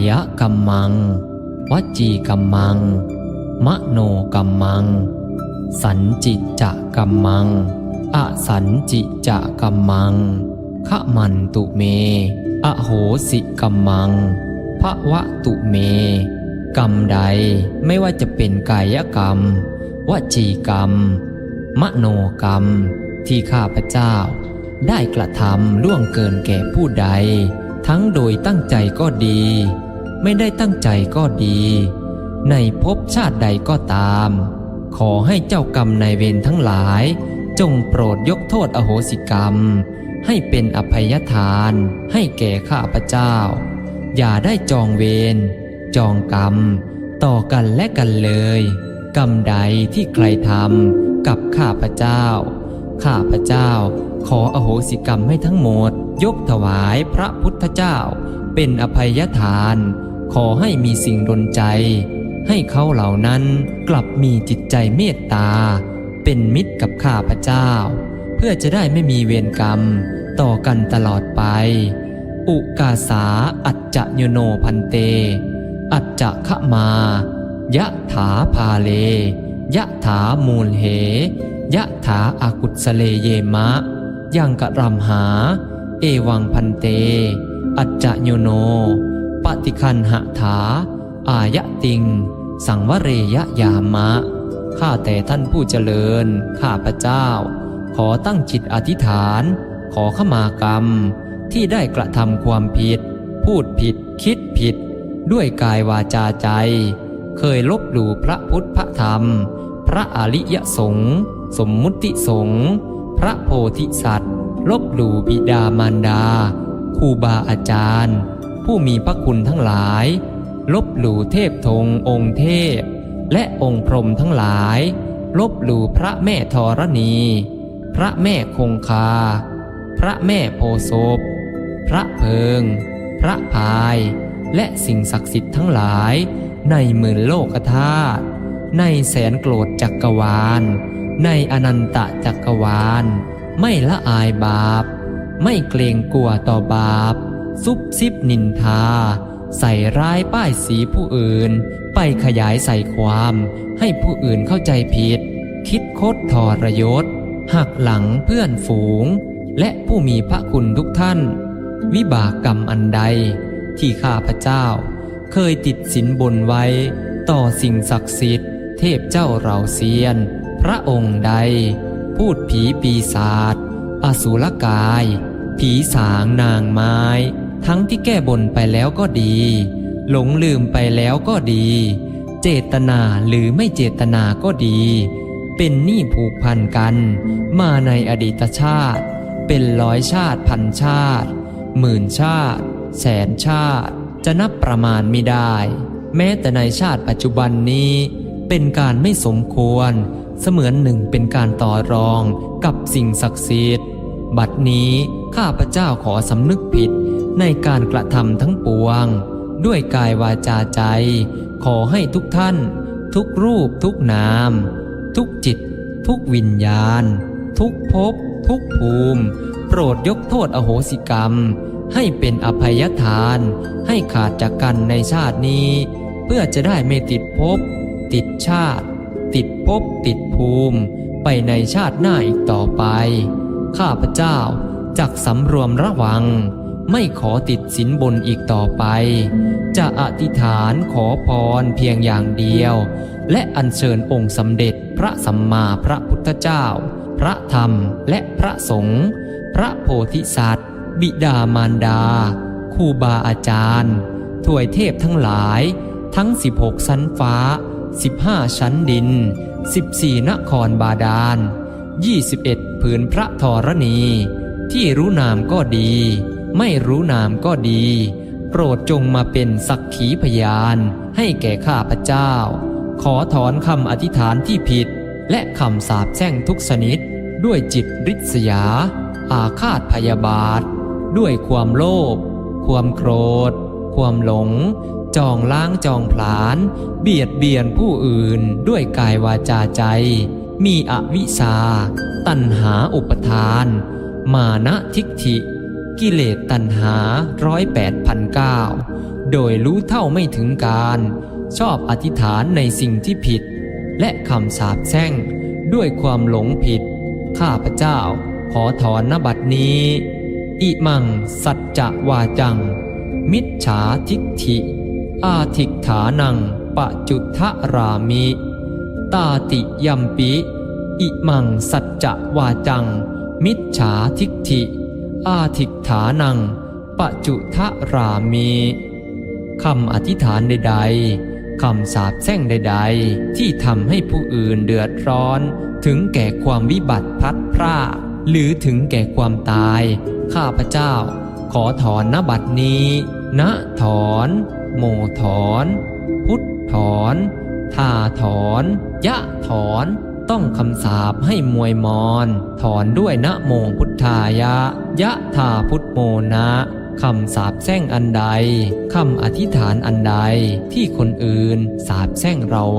ายกัมมัง วจีกัมมัง มโนกัมมัง สันจิจะกัมมัง อสันจิจะกัมมังขมันตุเม อโหสิกัมมังภวะตุเม กรรมใดไม่ว่าจะเป็นกายกรรม วจีกรรม มโนกรรม ที่ข้าพเจ้า ได้กระทำล่วงเกินแก่ผู้ใด ทั้งโดยตั้งใจก็ดี ไม่ได้ตั้งใจก็ดี ในภพชาติใดก็ตาม ขอให้เจ้ากรรมนายเวรทั้งหลาย จงโปรดยกโทษอโหสิกรรม ให้เป็นอภัยทาน ให้แก่ข้าพเจ้า อย่าได้จองเวรจองกรรม ต่อกันและกันเลย กรรมใดที่ใครทำกับข้าพเจ้า ข้าพเจ้าขออโหสิกรรมให้ทั้งหมด ยกถวายพระพุทธเจ้า เป็นอภัยทาน ขอให้มีสิ่งดลใจ ให้เขาเหล่านั้นกลับมีจิตใจเมตตา เป็นมิตรกับข้าพเจ้า เพื่อจะได้ไม่มีเวรกรรม ต่อกันตลอดไป อุกาสาอัจจะโยโนพันเต อัจจะขะมายะถาพาเลยะถามูลเหยะถาอากุศเลเยมะ ยังกะรำหา เอวังพันเต อัจจะโยโน ปฏิคันหะถา อายะติง สังวเรยะยามะ ข้าแต่ท่านผู้เจริญ ข้าพระเจ้า ขอตั้งจิตอธิษฐาน ขอขมากรรม ที่ได้กระทำความผิด พูดผิด คิดผิด ด้วยกายวาจาใจ เคยลบหลู่พระพุทธพระธรรม พระอริยสงฆ์สมมุติสงฆ์พระโพธิสัตว์ ลบหลู่บิดามารดาครูบาอาจารย์ ผู้มีพระคุณทั้งหลาย ลบหลู่เทพธงองค์เทพ และองค์พรหมทั้งหลาย ลบหลู่พระแม่ธรณี พระแม่คงคา พระแม่โพศพพระเพิง พระพาย และสิ่งศักดิ์สิทธิ์ทั้งหลาย ในหมื่นโลกธาตุในแสนโกรธจักรวาล ในอนันตจักรวาล ไม่ละอายบาป ไม่เกรงกลัวต่อบาป ซุบซิบนินทา ใส่ร้ายป้ายสีผู้อื่น ไปขยายใส่ความ ให้ผู้อื่นเข้าใจผิด คิดคดทรยศ หักหลังเพื่อนฝูง และผู้มีพระคุณทุกท่าน วิบากกรรมอันใด ที่ข้าพเจ้า เคยติดสินบนไว้ ต่อสิ่งศักดิ์สิทธิ์ เทพเจ้าเราเซียน พระองค์ใด พูดผีปีศาจอสุรกาย ผีสางนางไม้ ทั้งที่แก้บนไปแล้วก็ดี หลงลืมไปแล้วก็ดี เจตนาหรือไม่เจตนาก็ดี เป็นหนี้ผูกพันกัน มาในอดีตชาติ เป็นร้อยชาติพันชาติ หมื่นชาติ แสนชาติ จะนับประมาณไม่ได้ แม้แต่ในชาติปัจจุบันนี้ เป็นการไม่สมควร เสมือนหนึ่งเป็นการต่อรองกับสิ่งศักดิ์สิทธิ์บัดนี้ข้าพเจ้าขอสำนึกผิด ในการกระทำทั้งปวง ด้วยกายวาจาใจ ขอให้ทุกท่าน ทุกรูปทุกนาม ทุกจิต ทุกวิญญาณ ทุกภพทุกภูมิ โปรดยกโทษอโหสิกรรม ให้เป็นอภัยทาน ให้ขาดจากกันในชาตินี้ เพื่อจะได้ไม่ติดภพติดชาติ ติดภพติดภูมิ ไปในชาติหน้าอีกต่อไป ข้าพเจ้าจักสำรวมระวัง ไม่ขอติดสินบนอีกต่อไป จะอธิษฐานขอพรเพียงอย่างเดียว และอัญเชิญองค์สมเด็จพระสัมมาพระพุทธเจ้า พระธรรมและพระสงฆ์พระโพธิสัตว์ บิดามารดาครูบาอาจารย์ถวยเทพทั้งหลายทั้ง 16 ชั้นฟ้า 15 ชั้นดิน 14 นครบาดาล 21 ผืนพระธรณี ที่รู้นามก็ดี ไม่รู้นามก็ดี โปรดจงมาเป็นสักขีพยาน ให้แก่ข้าพเจ้า ขอถอนคำอธิษฐานที่ผิด และคำสาปแช่งทุกชนิด ด้วยจิตริษยา อาฆาตพยาบาท ด้วยความโลภความโกรธ ความหลง จองล้างจองผลาญเบียดเบียนผู้อื่นด้วยกายวาจาใจ มีอวิชชาตัณหาอุปทาน มานะทิฏฐิ กิเลสตัณหาร้อยแปดพันเก้าโดยรู้เท่าไม่ถึงการ ชอบอธิษฐานในสิ่งที่ผิด และคำสาปแช่งด้วยความหลงผิด ข้าพเจ้า ขอถอนนบัดนี้ อิมัง สัจจะวาจัง มิจฉาทิฏฐิ อาทิกฐานังปะจุทะรามิ ตาติยัมปิ อิมังสัจจะวาจัง มิจฉาทิฏฐิ อาทิกฐานังปะจุทะรามิคำอธิษฐานใดๆคำสาปแช่งใดๆ ที่ทำให้ผู้อื่นเดือดร้อน ถึงแก่ความวิบัติพัดพรากหรือถึงแก่ความตาย ข้าพเจ้า ขอถอนนบัดนี้ณถอน โมถอน พุทธถอน ทาถอน ยะถอน ต้องคำสาปให้มวยมอนถอนด้วยนะโมพุทธายะ ยะธาพุทโมนะคำสาบแช่งอันใด คำอธิษฐานอันใดที่คนอื่นสาบแช่งเราไว้